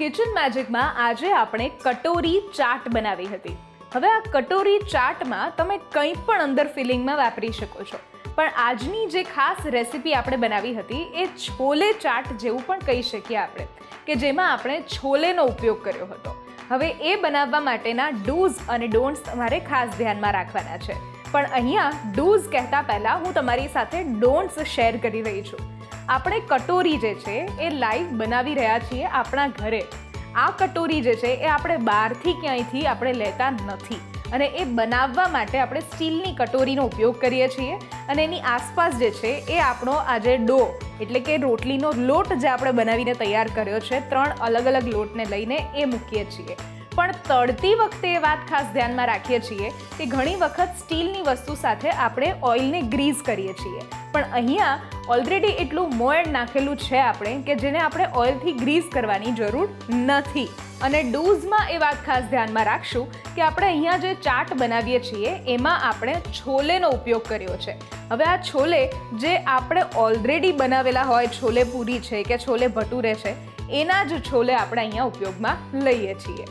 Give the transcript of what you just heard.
Kitchen મેજિકમાં આજે આપણે કટોરી ચાટ બનાવી હતી. હવે આ કટોરી ચાટમાં તમે કંઈ પણ અંદર ફિલિંગમાં વાપરી શકો છો. પણ આજની જે ખાસ રેસિપી આપણે બનાવી હતી એ છોલે ચાટ જેવું પણ કહી શકીએ આપણે, કે જેમાં આપણે છોલેનો ઉપયોગ કર્યો હતો. હવે એ બનાવવા માટેના ડૂઝ અને ડોન્ટ્સ તમારે ખાસ ધ્યાનમાં રાખવાના છે. પણ અહીંયા ડૂઝ કહેતા પહેલાં હું તમારી સાથે ડોન્ટ્સ શેર કરી રહી છું. આપણે કટોરી જે છે એ લાઈવ બનાવી રહ્યા છીએ આપણા ઘરે. આ કટોરી જે છે એ આપણે બહારથી ક્યાંયથી આપણે લેતા નથી. અને એ બનાવવા માટે આપણે સ્ટીલની કટોરીનો ઉપયોગ કરીએ છીએ. અને એની આસપાસ જે છે એ આપણો આજે ડો, એટલે કે રોટલીનો લોટ જે આપણે બનાવીને તૈયાર કર્યો છે, ત્રણ અલગ અલગ લોટને લઈને એ મૂકીએ છીએ. પણ તળતી વખતે એ વાત ખાસ ધ્યાનમાં રાખીએ છીએ કે ઘણી વખત સ્ટીલની વસ્તુ સાથે આપણે ઓઇલને ગ્રીઝ કરીએ છીએ. પણ અહીંયા ઓલરેડી એટલું મોયડ નાખેલું છે આપણે કે જેને આપણે ઓઇલથી ગ્રીઝ કરવાની જરૂર નથી. અને ડૂઝમાં એ વાત ખાસ ધ્યાનમાં રાખશું કે આપણે અહીંયા જે ચાટ બનાવીએ છીએ એમાં આપણે છોલેનો ઉપયોગ કર્યો છે. હવે આ છોલે જે આપણે ઓલરેડી બનાવેલા હોય, છોલે પૂરી છે કે છોલે ભટુરે છે, એના જ છોલે આપણે અહીંયા ઉપયોગમાં લઈએ છીએ.